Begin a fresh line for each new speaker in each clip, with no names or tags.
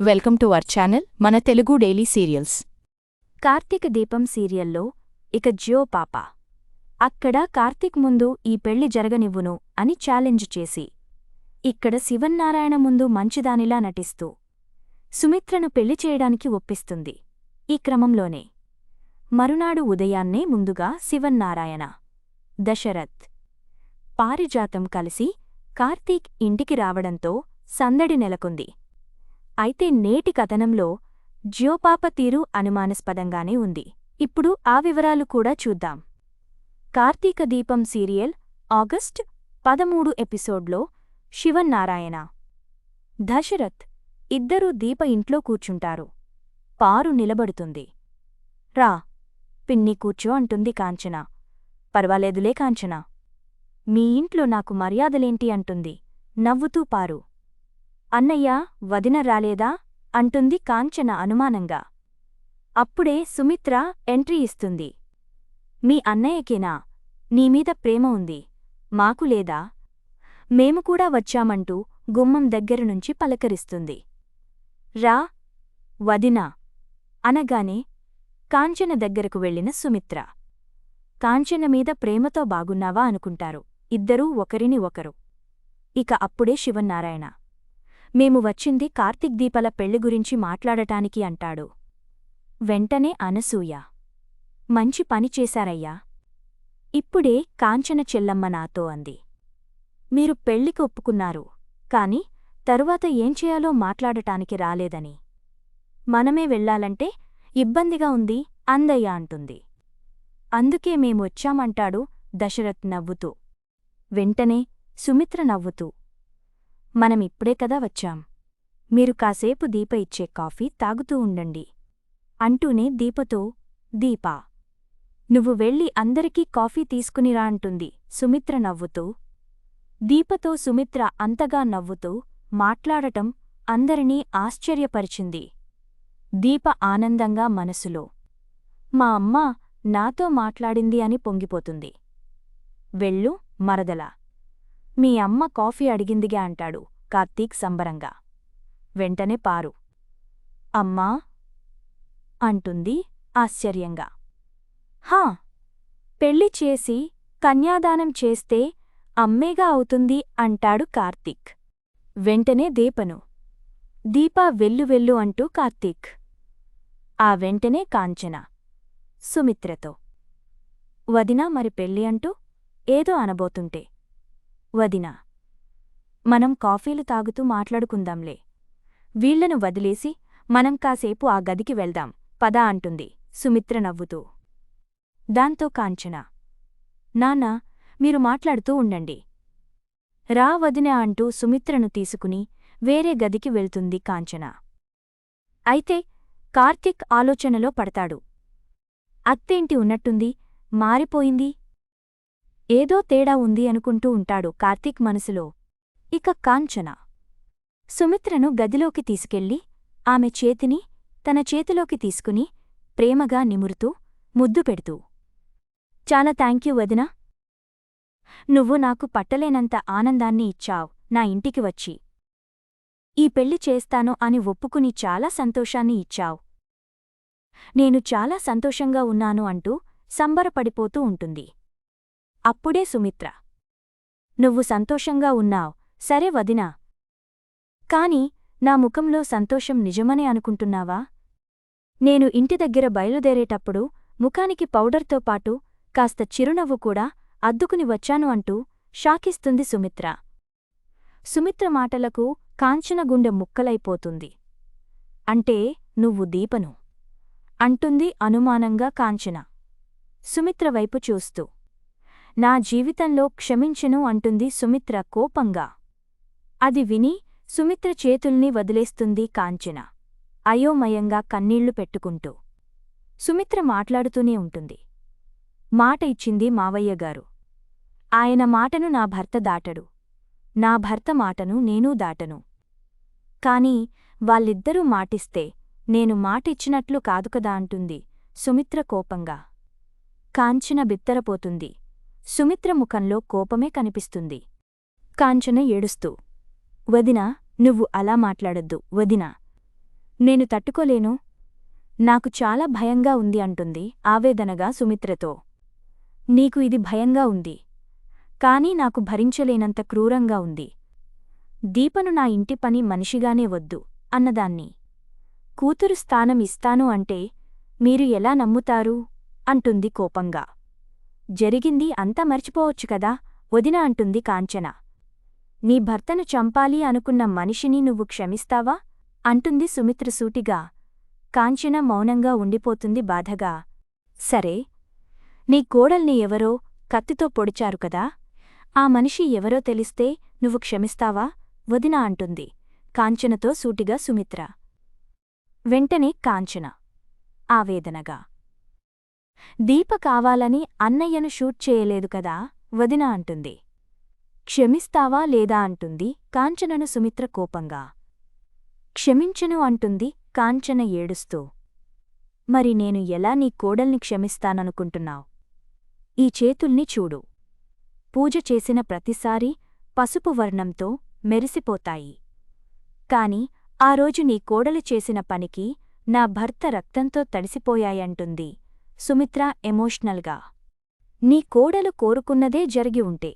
Welcome to our channel మన Telugu daily serials.
Karthika దీపం సీరియల్లో ఇక జియో పాప. అక్కడ కార్తీక్ ముందు ఈ పెళ్ళి జరగనివ్వును అని ఛాలెంజ్ చేసి ఇక్కడ శివన్నారాయణ ముందు మంచిదానిలా నటిస్తూ సుమిత్రను పెళ్ళి చేయడానికి ఒప్పిస్తుంది. ఈ క్రమంలోనే మరునాడు ఉదయాన్నే ముందుగా శివన్నారాయణ దశరథ్ పారిజాతం కలిసి కార్తీక్ ఇంటికి రావడంతో సందడి నెలకొంది. అయితే నేటి కథనంలో జియోపాప తీరు అనుమానాస్పదంగానే ఉంది. ఇప్పుడు ఆ వివరాలు కూడా చూద్దాం. కార్తీక దీపం సీరియల్ ఆగస్ట్ పదమూడు ఎపిసోడ్లో శివన్నారాయణ. దశరథ్ ఇద్దరూ దీప ఇంట్లో కూర్చుంటారు. పారు నిలబడుతుంది. రా పిన్ని కూర్చో అంటుంది కాంచన. పర్వాలేదులే కాంచన. మీ ఇంట్లో నాకు మర్యాదలేంటి అంటుంది. నవ్వుతూ పారు. అన్నయ్యా వదిన రాలేదా? అంటుంది కాంచన అనుమానంగా. అప్పుడే సుమిత్ర ఎంట్రీ ఇస్తుంది. మీ అన్నయ్యకేనా? నీమీద ప్రేమ ఉంది. మాకు లేదా? మేము కూడా వచ్చామంటూ గుమ్మం దగ్గరనుంచి పలకరిస్తుంది. రా వదినా అనగానే కాంచన దగ్గరకు వెళ్ళిన సుమిత్ర. కాంచన మీద ప్రేమతో బాగున్నావా అనుకుంటారు. ఇద్దరూ ఒకరిని ఒకరు. ఇక అప్పుడే శివన్నారాయణ. మేము వచ్చింది కార్తీక్ దీపల పెళ్ళి గురించి మాట్లాడటానికి అంటాడు. వెంటనే అనసూయ. మంచి పని చేశారయ్యా. ఇప్పుడే కాంచన చెల్లమ్మ నాతో అంది. మీరు పెళ్ళికి ఒప్పుకున్నారు. కాని తరువాత ఏం చేయాలో మాట్లాడటానికి రాలేదని. మనమే వెళ్ళాలంటే ఇబ్బందిగా ఉంది అందయ్య అంటుంది. అందుకే మేమొచ్చామంటాడు దశరథ్ నవ్వుతూ. వెంటనే సుమిత్ర నవ్వుతూ. మనమిప్పుడే కదా వచ్చాం. మీరు కాసేపు దీప ఇచ్చే కాఫీ తాగుతూ ఉండండి. అంటూనే దీపతో దీపా నువ్వు వెళ్ళి అందరికీ కాఫీ తీసుకునిరా అంటుంది సుమిత్ర నవ్వుతూ. దీపతో సుమిత్ర అంతగా నవ్వుతూ మాట్లాడటం అందరినీ ఆశ్చర్యపరిచింది. దీప ఆనందంగా మనసులో మా అమ్మ నాతో మాట్లాడింది అని పొంగిపోతుంది. వెళ్ళు మరదల మీ అమ్మ కాఫీ అడిగిందిగా అంటాడు కార్తీక్ సంబరంగా. వెంటనే పారు. అమ్మా? అంటుంది ఆశ్చర్యంగా. హా! పెళ్ళి చేసి కన్యాదానం చేస్తే అమ్మేగా అవుతుంది అంటాడు కార్తీక్. వెంటనే దీపను. దీపా వెల్లు వెల్లు అంటూ కార్తీక్. ఆ వెంటనే కాంచన. సుమిత్రతో. వదినా మరి పెళ్ళి అంటూ ఏదో అనబోతుంటే. వదినా. మనం కాఫీలు తాగుతూ మాట్లాడుకుందాంలే. వీళ్ళను వదిలేసి మనం కాసేపు ఆ గదికి వెళ్దాం పదా అంటుంది సుమిత్ర నవ్వుతూ. దాంతో కాంచన. నాన్నా మీరు మాట్లాడుతూ ఉండండి. రా వదిన అంటూ సుమిత్రను తీసుకుని వేరే గదికి వెళ్తుంది కాంచన. అయితే కార్తీక్ ఆలోచనలో పడతాడు. అత్తేంటి ఉన్నట్టుంది? మారిపోయింది? ఏదో తేడా ఉంది అనుకుంటూ ఉంటాడు కార్తీక్ మనసులో. ఇక కాంచన. సుమిత్రను గదిలోకి తీసుకెళ్ళి ఆమె చేతిని తన చేతిలోకి తీసుకుని ప్రేమగా నిమురుతూ ముద్దు పెడుతూ. చాలా థాంక్యూ వదినా. నువ్వు నాకు పట్టలేనంత ఆనందాన్ని ఇచ్చావ్ నా ఇంటికి వచ్చి. ఈ పెళ్ళి చేస్తాను అని ఒప్పుకుని చాలా సంతోషాన్ని ఇచ్చావ్. నేను చాలా సంతోషంగా ఉన్నాను అంటూ సంబరపడిపోతూ ఉంటుంది. అప్పుడే సుమిత్ర. నువ్వు సంతోషంగా ఉన్నావ్. సరే వదినా. కాని నా ముఖంలో సంతోషం నిజమనే అనుకుంటున్నావా? నేను ఇంటి దగ్గర బయలుదేరేటప్పుడు ముఖానికి పౌడర్తో పాటు కాస్త చిరునవ్వు కూడా అద్దుకుని వచ్చాను అంటూ షాకిస్తుంది సుమిత్ర. సుమిత్ర మాటలకు కాంచన గుండె ముక్కలైపోతుంది. అంటే నువ్వు దీపను అంటుంది అనుమానంగా కాంచన. సుమిత్ర వైపు చూస్తూ. నా జీవితంలో క్షమించెను అంటుంది సుమిత్ర కోపంగా. అది విని సుమిత్ర చేతుల్ని వదిలేస్తుంది కాంచన. అయోమయంగా కన్నీళ్ళు పెట్టుకుంటూ. సుమిత్ర మాట్లాడుతూనే ఉంటుంది. మాట ఇచ్చింది మావయ్యగారు ఆయన మాటను నా భర్త దాటడు. నా భర్త మాటను నేనూ దాటను. కాని వాళ్ళిద్దరూ మాటిస్తే నేను మాటిచ్చినట్లు కాదుకదా అంటుంది సుమిత్ర కోపంగా. కాంచన బిత్తరపోతుంది. సుమిత్ర ముఖంలో కోపమే కనిపిస్తుంది. కాంచన ఏడుస్తూ వదినా నువ్వు అలా మాట్లాడొద్దు వదినా. నేను తట్టుకోలేను. నాకు చాలా భయంగా ఉంది అంటుంది ఆవేదనగా సుమిత్రతో. నీకు ఇది భయంగా ఉంది. కాని నాకు భరించలేనంత క్రూరంగా ఉంది. దీపను నా ఇంటి పని మనిషిగానే వద్దు అన్నదాన్ని. కూతురు స్థానం ఇస్తాను అంటే మీరు ఎలా నమ్ముతారు? అంటుంది కోపంగా. జరిగింది అంతా మర్చిపోవచ్చు కదా? వదిన అంటుంది కాంచన. నీ భర్తను చంపాలి అనుకున్న మనిషిని నువ్వు క్షమిస్తావా? అంటుంది సుమిత్ర సూటిగా. కాంచన మౌనంగా ఉండిపోతుంది బాధగా. సరే. నీ కోడల్ని ఎవరో కత్తితో పొడిచారు కదా? ఆ మనిషి ఎవరో తెలిస్తే నువ్వు క్షమిస్తావా? వదిన అంటుంది. కాంచనతో సూటిగా సుమిత్ర. వెంటనే కాంచన. ఆవేదనగా. దీప కావాలని అన్నయ్యను షూట్ చేయలేదు కదా? వదిన అంటుంది. క్షమిస్తావా లేదా అంటుంది కాంచనను సుమిత్ర కోపంగా. క్షమించను అంటుంది కాంచన ఏడుస్తూ. మరి నేను ఎలా నీ కోడల్ని క్షమిస్తాననుకుంటున్నావ్? ఈ చేతుల్ని చూడు. పూజ చేసిన ప్రతిసారీ పసుపు వర్ణంతో మెరిసిపోతాయి. కాని ఆ రోజు నీ కోడలు చేసిన పనికి నా భర్త రక్తంతో తడిసిపోయాయంటుంది. సుమిత్ర ఎమోషనల్గా. నీ కోడలు కోరుకున్నదే జరిగి ఉంటే.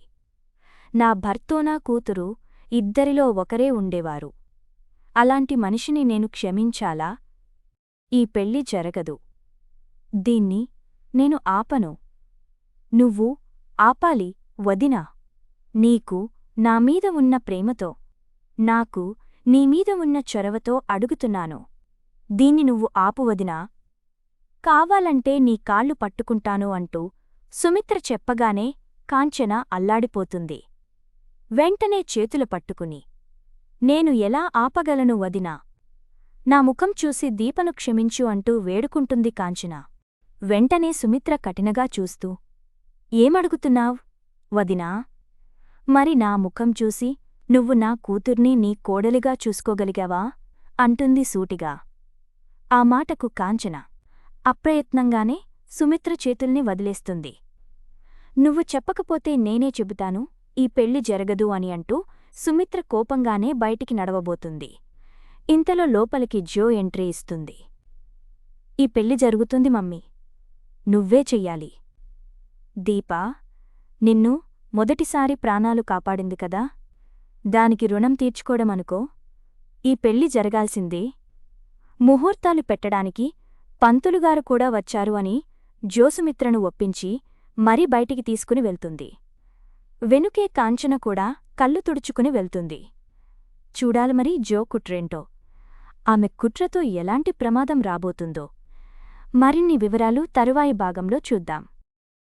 నా భర్తోనా కూతురు ఇద్దరిలో ఒకరే ఉండేవారు. అలాంటి మనిషిని నేను క్షమించాలా? ఈ పెళ్ళి జరగదు. దీన్ని నేను ఆపను. నువ్వు ఆపాలి వదినా. నీకు నా మీద ఉన్న ప్రేమతో నాకు నీమీద ఉన్న చొరవతో అడుగుతున్నాను. దీన్ని నువ్వు ఆపు వదినా. కావాలంటే నీ కాళ్ళు పట్టుకుంటాను అంటూ సుమిత్ర చెప్పగానే కాంచన అల్లాడిపోతుంది. వెంటనే చేతులు పట్టుకుని నేను ఎలా ఆపగలను వదినా? నా ముఖం చూసి దీపను క్షమించు అంటూ వేడుకుంటుంది కాంచన. వెంటనే సుమిత్ర కఠినగా చూస్తూ ఏమడుగుతున్నావ్? వదినా మరి నా ముఖం చూసి నువ్వు నా కూతుర్ని నీ కోడలిగా చూసుకోగలిగావా? అంటుంది సూటిగా. ఆ మాటకు కాంచన అప్రయత్నంగానే సుమిత్ర చేతుల్ని వదిలేస్తుంది. నువ్వు చెప్పకపోతే నేనే చెబుతాను ఈ పెళ్ళి జరగదు అని అంటూ సుమిత్ర కోపంగానే బయటికి నడవబోతుంది. ఇంతలో లోపలికి జో ఎంట్రీ ఇస్తుంది. ఈ పెళ్ళి జరుగుతుంది మమ్మీ. నువ్వే చెయ్యాలి. దీపా నిన్ను మొదటిసారి ప్రాణాలు కాపాడింది కదా. దానికి రుణం తీర్చుకోవడమనుకో ఈ పెళ్ళి జరగాల్సిందే. ముహూర్తాలు పెట్టడానికి పంతులుగారు కూడా వచ్చారు అని జోసుమిత్రను ఒప్పించి మరీ బయటికి తీసుకుని వెళ్తుంది. వెనుకే కాంచన కూడా కళ్ళు తుడుచుకుని వెళ్తుంది. చూడాలి మరి జో కుట్రేంటో. ఆమె కుట్రతో ఎలాంటి ప్రమాదం రాబోతుందో. మరిన్ని వివరాలు తరువాయి భాగంలో చూద్దాం.